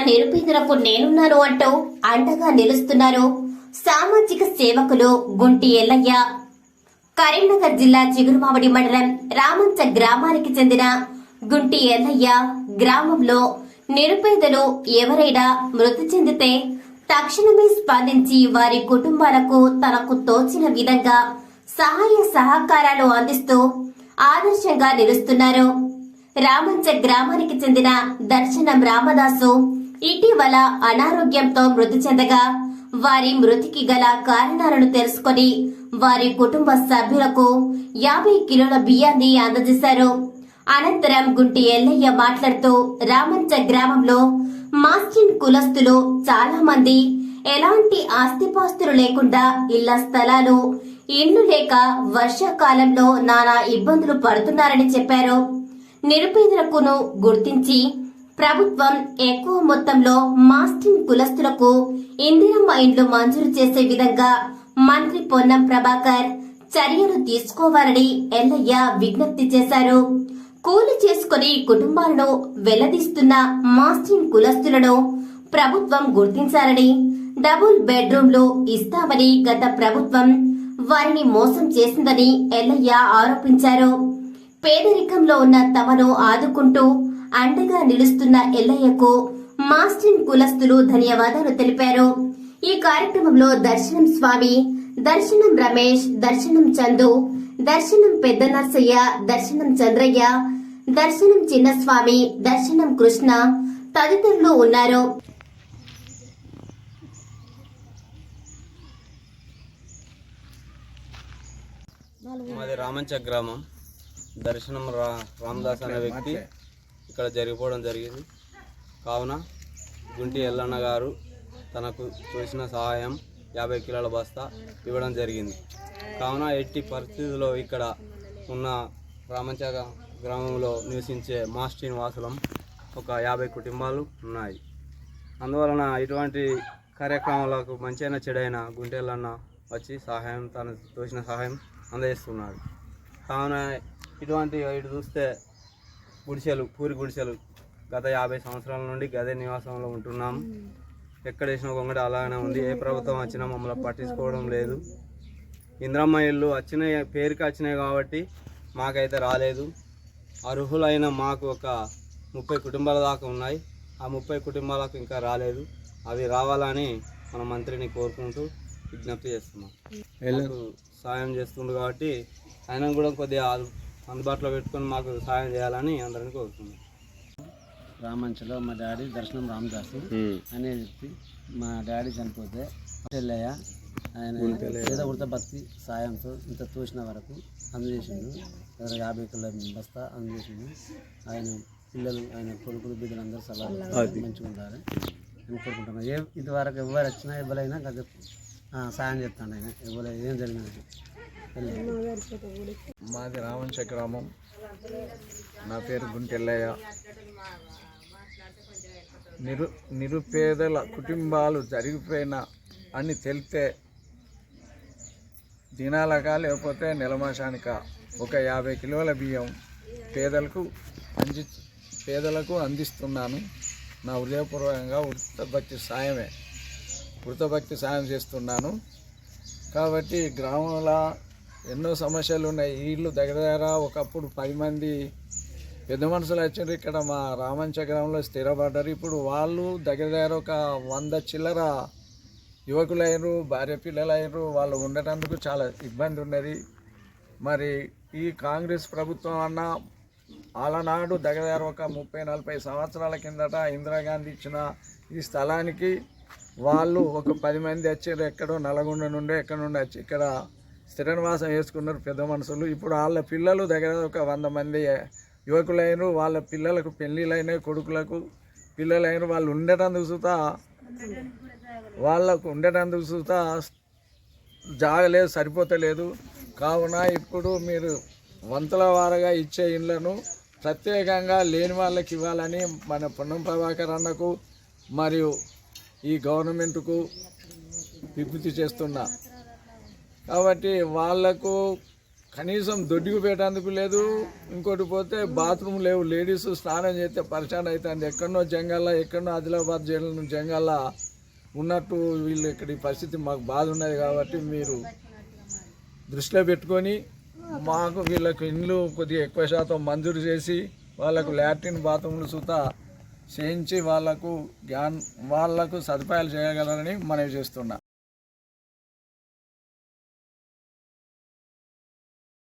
నిరుపేదలకు నేనున్నాను అంటూ అండగా నిలుస్తున్నారు సామాజిక సేవకులు గుంటి ఎల్లయ్య. కరీంనగర్ జిల్లా చిగురుమావడి మండలం రామంచ గ్రామానికి చెందిన గుంటి ఎల్లయ్య గ్రామంలో నిరుపేదలు ఎవరైనా మృతి చెందితే తక్షణమే స్పందించి వారి కుటుంబాలకు తనకు తోచిన విధంగా సహాయ సహకారాలు అందిస్తూ ఆదర్శంగా నిలుస్తున్నారు. రామంచ గ్రామానికి చెందిన దర్శనం రామదాసు ఇటీవల అనారోగ్యంతో మృతి చెందగా వారి మృతికి గల కారణాలను తెలుసుకొని వారి కుటుంబ సభ్యులకు యాభై కిలోల బియ్యాన్ని అందజేశారు. అనంతరం గుంటి ఎల్లయ్య మాట్లాడుతూ రామంచ గ్రామంలో మాస్కిన్ కులస్తులు చాలా మంది ఎలాంటి ఆస్తిపాస్తులు లేకుండా ఇళ్ళ స్థలాలు ఇండ్లు లేక వర్షాకాలంలో నానా ఇబ్బందులు పడుతున్నారని చెప్పారు. నిరుపేదలకును గుర్తించి ప్రభుత్వం ఎక్కువ మొత్తంలో మాస్టిన్ కులస్తులకు ఇందిరమ్మ ఇండ్లు మంజూరు చేసే విధంగా మంత్రి పొన్నం ప్రభాకర్ చర్యలు తీసుకోవాలని ఎల్లయ్య విజ్ఞప్తి చేశారు. కూలి చేసుకుని కుటుంబాలను వెల్లదీస్తున్న మాస్టిన్ కులస్తులను ప్రభుత్వం గుర్తించాలని డబుల్ బెడ్రూమ్లు ఇస్తామని గత ప్రభుత్వం వారిని మోసం చేసిందని ఎల్లయ్య ఆరోపించారు. పేదరికంలో ఉన్న తమను ఆదుకుంటూ అండగా నిలుస్తున్న ఎల్లయ్యకు మాస్టిన్ కులస్తులు ధన్యవాదాలు తెలిపారు. ఈ కార్యక్రమంలో దర్శనం స్వామి దర్శనం రమేష్ దర్శనం చందు దర్శనం పెద్ద నర్సయ్య దర్శనం చంద్రయ్య దర్శనం చిన్నస్వామి దర్శనం కృష్ణ తదితరులు ఉన్నారు. మాది రామంచ గ్రామం. దర్శనం రా రామదాస్ అనే వ్యక్తి. ఇక్కడ జరిగిపోవడం జరిగింది. కావున గుంటి ఎల్లన్న గారు తనకు చేసిన సహాయం యాభై కిలోల బస్తా ఇవ్వడం జరిగింది. కావున ఎట్టి పరిస్థితుల్లో ఇక్కడ ఉన్న రామంచ గ్రామంలో నివసించే మాస్టిన్ వాసులం ఒక యాభై కుటుంబాలు ఉన్నాయి. అందువలన ఇటువంటి కార్యక్రమాలకు మంచైన చెడైన గుంటెళ్ళన్న వచ్చి సహాయం తను తోచిన సహాయం అందజేస్తున్నాడు. కావున ఇటువంటి ఇటు చూస్తే గుడిసెలు పూరి గుడిసెలు. గత యాభై సంవత్సరాల నుండి గదే నివాసంలో ఉంటున్నాం. ఎక్కడ వేసిన గొంగడి అలానే ఉంది. ఏ ప్రభుత్వం వచ్చినా మమ్మల్ని పట్టించుకోవడం లేదు. ఇంద్రమ్మ ఇల్లు వచ్చినాయి పేరుకి వచ్చినాయి కాబట్టి మాకైతే రాలేదు. అర్హులైన మాకు ఒక ముప్పై కుటుంబాల దాకా ఉన్నాయి. ఆ ముప్పై కుటుంబాలకు ఇంకా రాలేదు. అవి రావాలని మన మంత్రిని కోరుకుంటూ విజ్ఞప్తి చేస్తున్నాం. సాయం చేస్తుండు కాబట్టి ఆయన కూడా కొద్దిగా అందుబాటులో పెట్టుకొని మాకు సాయం చేయాలని అందరిని కోరుతున్నాం. రామంచలో మా డాడీ దర్శనం రామదాసు అనే వ్యక్తి. మా డాడీ చనిపోతే చెల్లయ్య ఆయన పేద ఉడత భక్తి సాయంతో ఇంత తోసిన వరకు అందజేసిండు. యాభై కిలో బస్తా అందజేసిండు. ఆయన పిల్లలు ఆయన కొడుకులు బిడ్డలు అందరూ సలహా మంచిగా ఉండాలి నేను కోరుకుంటున్నాను ఏ ఇదివరకు ఎవరు వచ్చినా ఆ, సాయం చేస్తాను ఆయన. ఎవరు ఏం జరిగినా మాది రామంచ గ్రామం. నా పేరు గుంటెల్లయ్య. నిరు నిరుపేదల కుటుంబాలు జరిగిపోయిన అని తెలితే దినాలగా లేకపోతే నెలమాసానిక ఒక యాభై కిలోల బియ్యం పేదలకు అంది పేదలకు అందిస్తున్నాను. నా హృదయపూర్వకంగా వృత్తభక్తి సాయమే. కృతభక్తి సాయం చేస్తున్నాను. కాబట్టి గ్రామంలో ఎన్నో సమస్యలు ఉన్నాయి. ఇళ్ళు దగ్గర దగ్గర ఒకప్పుడు పది మంది పెద్ద మనుషులు వచ్చారు. ఇక్కడ మా రామంచ గ్రామంలో స్థిరపడ్డారు. ఇప్పుడు వాళ్ళు దగ్గర దగ్గర ఒక వంద చిల్లర యువకులైనరు భార్య పిల్లలైనరు వాళ్ళు ఉండటానికి చాలా ఇబ్బంది ఉన్నది. మరి ఈ కాంగ్రెస్ ప్రభుత్వం అన్న ఆలనాడు దగ్గర దగ్గర ఒక ముప్పై నలభై సంవత్సరాల కిందట ఇందిరాగాంధీ ఇచ్చిన ఈ స్థలానికి వాళ్ళు ఒక పది మంది వచ్చారు ఎక్కడో నల్గొండ నుండి ఎక్కడ నుండి వచ్చి ఇక్కడ స్థిర నివాసం వేసుకున్నారు పెద్ద మనుషులు. ఇప్పుడు వాళ్ళ పిల్లలు దగ్గర ఒక వంద మంది యువకులైన వాళ్ళ పిల్లలకు పెళ్ళిళ్ళైన కొడుకులకు పిల్లలైన వాళ్ళు ఉండేటందుకు చూతా వాళ్ళకు ఉండేటందుకు చూతా జాగలేదు సరిపోతలేదు. కావున ఇప్పుడు మీరు వంతుల వారగా ఇచ్చే ఇళ్ళను ప్రత్యేకంగా లేని వాళ్ళకి ఇవ్వాలని మన పొన్నం ప్రభాకర్ అన్నకు మరియు ఈ గవర్నమెంట్కు విజ్ఞప్తి చేస్తున్నా. కాబట్టి వాళ్ళకు కనీసం దొడ్డికి పెట్టేందుకు లేదు ఇంకోటి పోతే బాత్రూమ్ లేవు. లేడీస్ స్నానం చేస్తే పరిశాన్ అవుతుంది ఎక్కడో జంగల్లా ఎక్కడో ఆదిలాబాద్ జిల్లా జంగల్లా ఉన్నట్టు వీళ్ళు ఇక్కడి పరిస్థితి మాకు బాధ ఉన్నది కాబట్టి మీరు దృష్టిలో పెట్టుకొని మాకు వీళ్ళకు ఇండ్లు కొద్దిగా ఎక్కువ శాతం మంజూరు చేసి వాళ్ళకు లాట్రిన్ బాత్రూమ్లు సుత చేయించి వాళ్ళకు జ్ఞాన్ వాళ్ళకు సదుపాయాలు చేయగలరని మనవి చేస్తున్నా.